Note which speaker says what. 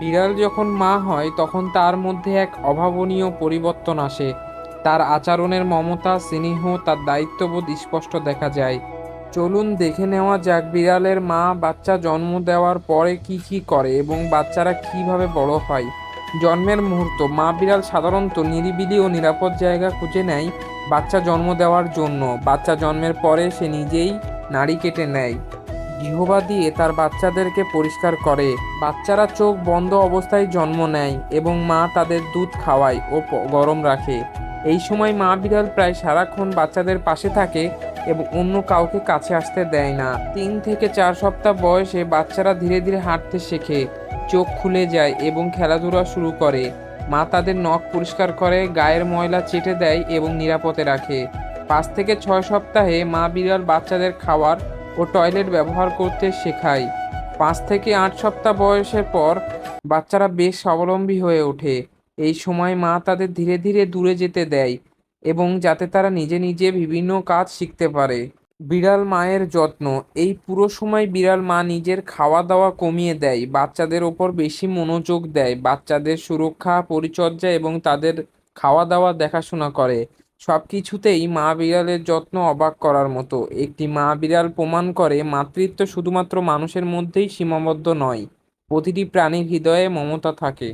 Speaker 1: বিড়াল যখন মা হয়, তখন তার মধ্যে এক অভাবনীয় পরিবর্তন আসে। তার আচরণের মমতা, স্নেহ, তার দায়িত্ববোধ স্পষ্ট দেখা যায়। চলুন দেখে নেওয়া যাক বিড়ালের মা বাচ্চা জন্ম দেওয়ার পরে কি কি করে এবং বাচ্চারা কীভাবে বড় হয়। জন্মের মুহূর্ত, মা বিড়াল সাধারণত নিরিবিলি ও নিরাপদ জায়গা খুঁজে নেয় বাচ্চা জন্ম দেওয়ার জন্য। বাচ্চা জন্মের পরে সে নিজেই নাড়ি কেটে নেয়। জিহবা দিয়ে তার বাচ্চাদেরকে পরিষ্কার করে। বাচ্চারা চোখ বন্ধ অবস্থায় জন্ম নেয় এবং মা তাদের দুধ খাওয়ায় ও গরম রাখে। এই সময় মা বিড়াল প্রায় সারাক্ষণ বাচ্চাদের পাশে থাকে এবং অন্য কাউকে কাছে আসতে দেয় না। তিন থেকে চার সপ্তাহ বয়সে বাচ্চারা ধীরে ধীরে হাঁটতে শেখে, চোখ খুলে যায় এবং খেলাধুলা শুরু করে। মা তাদের নখ পরিষ্কার করে, গায়ের ময়লা চেটে দেয় এবং নিরাপদে রাখে। পাঁচ থেকে ছয় সপ্তাহে মা বিড়াল বাচ্চাদের খাওয়ার ও টয়লেট ব্যবহার করতে শেখায়। পাঁচ থেকে আট সপ্তাহ বয়সের পর বাচ্চারা বেশ স্বাবলম্বী হয়ে ওঠে। এই সময় মা তাদের ধীরে ধীরে দূরে যেতে দেয় এবং যাতে তারা নিজে নিজে বিভিন্ন কাজ শিখতে পারে। বিড়াল মায়ের যত্ন। এই পুরো সময় বিড়াল মা নিজের খাওয়া দাওয়া কমিয়ে দেয়, বাচ্চাদের ওপর বেশি মনোযোগ দেয়, বাচ্চাদের সুরক্ষা, পরিচর্যা এবং তাদের খাওয়া দাওয়া দেখাশোনা করে। সব কিছুতেই মা বিড়ালের যত্ন অবাক করার মতো। একটি মা বিড়াল প্রমাণ করে, মাতৃত্ব শুধুমাত্র মানুষের মধ্যেই সীমাবদ্ধ নয়, প্রতিটি প্রাণীর হৃদয়ে মমতা থাকে।